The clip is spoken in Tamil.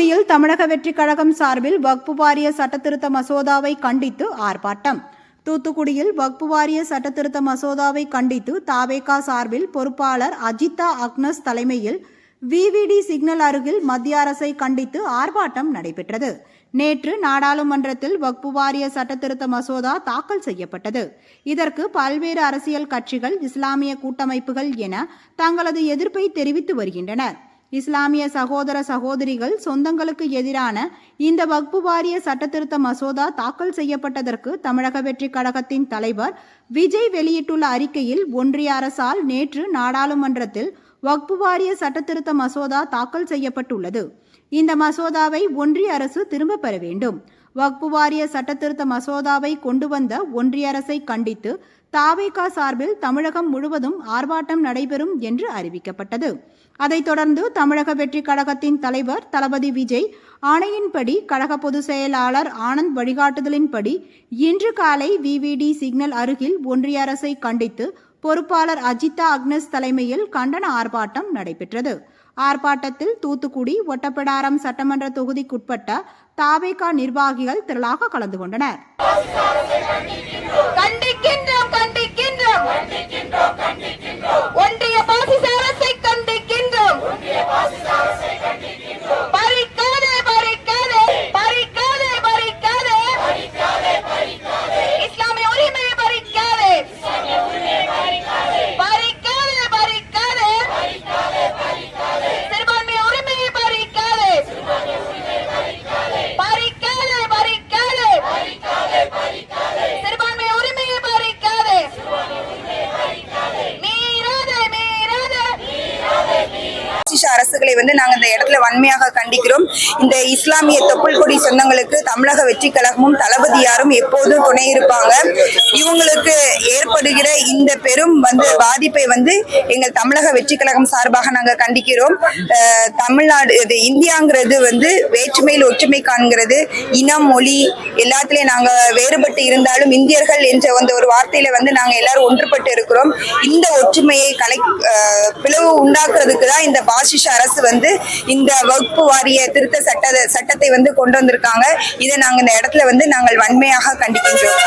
தமிழக வெற்றிக் கழகம் சார்பில் வக்பு வாரிய சட்டத்திருத்த மசோதாவை கண்டித்து ஆர்ப்பாட்டம். தூத்துக்குடியில் வக்பு வாரிய சட்டத்திருத்த மசோதாவை கண்டித்து தாவேகா சார்பில் பொறுப்பாளர் அஜிதா அக்னஸ் தலைமையில் விவிடி சிக்னல் அருகில் மத்திய அரசை கண்டித்து ஆர்ப்பாட்டம் நடைபெற்றது. நேற்று நாடாளுமன்றத்தில் வக்பு வாரிய சட்டத்திருத்த மசோதா தாக்கல் செய்யப்பட்டது. இதற்கு பல்வேறு அரசியல் கட்சிகள் இஸ்லாமிய கூட்டமைப்புகள் என தங்களது எதிர்ப்பை தெரிவித்து வருகின்றனர். இஸ்லாமிய சகோதர சகோதரிகள் சொந்தங்களுக்கு எதிரான இந்த வக்பு வாரிய சட்டத்திருத்த மசோதா தாக்கல் செய்யப்பட்டதற்கு தமிழக வெற்றி கழகத்தின் தலைவர் விஜய் வெளியிட்டுள்ள அறிக்கையில் ஒன்றிய அரசால் நேற்று நாடாளுமன்றத்தில் வக்பு வாரிய சட்டத்திருத்த மசோதா தாக்கல் செய்யப்பட்டுள்ளது. இந்த மசோதாவை ஒன்றிய அரசு திரும்பப் பெற வேண்டும். வக்பு வாரிய சட்டத்திருத்த மசோதாவை கொண்டு வந்த ஒன்றிய அரசை கண்டித்து தாவேகா சார்பில் தமிழகம் முழுவதும் ஆர்ப்பாட்டம் நடைபெறும் என்று அறிவிக்கப்பட்டது. அதைத் தொடர்ந்து தமிழக வெற்றி கழகத்தின் தலைவர் தளபதி விஜய் ஆணையின்படி கழக பொதுச் செயலாளர் ஆனந்த் வழிகாட்டுதலின்படி இன்று காலை விவிடி சிக்னல் அருகில் ஒன்றிய அரசை கண்டித்து பொறுப்பாளர் அஜிதா அக்னஸ் தலைமையில் கண்டன ஆர்ப்பாட்டம் நடைபெற்றது. ஆர்ப்பாட்டத்தில் தூத்துக்குடி ஒட்டப்பிடாரம் சட்டமன்ற தொகுதிக்குட்பட்ட தாவேகா நிர்வாகிகள் திரளாக கலந்து கொண்டனர். பாசிச வந்து நாங்க இந்த இடத்துல வன்மையாக கண்டிக்கிறோம். இந்த இஸ்லாமிய தொப்புள் கொடி சொந்தங்களுக்கு தமிழக வெற்றி கழகமும் தளபதியாரும் எப்போதும் துணை இருப்பாங்க? இவங்களுக்கு ஏற்படுகிற இந்த பெரும் வந்து பாதிப்பை வந்து எங்கள் தமிழக வெற்றி கழகம் சார்பாக நாங்க கண்டிக்கிறோம். தமிழ்நாடு இது இந்தியாங்கிறது வந்து வேற்றுமையில் ஒற்றுமை காண்கிறது. இனம் மொழி எல்லாத்துலயும் நாங்க வேறுபட்டு இருந்தாலும் இந்தியர்கள் என்ற அந்த ஒரு வார்த்தையில வந்து நாங்க எல்லாரும் ஒன்றுபட்டு இருக்கிறோம். இந்த ஒற்றுமையை கலை பிளவு உண்டாக்குறதுக்கு தான் இந்த பாசிஷ அரசு வந்து இந்த வகுப்பு வாரிய திருத்த சட்ட சட்டத்தை வந்து கொண்டு வந்திருக்காங்க. இதை நாங்கள் இந்த இடத்துல வந்து நாங்கள் வன்மையாக கண்டிக்கின்றோம்.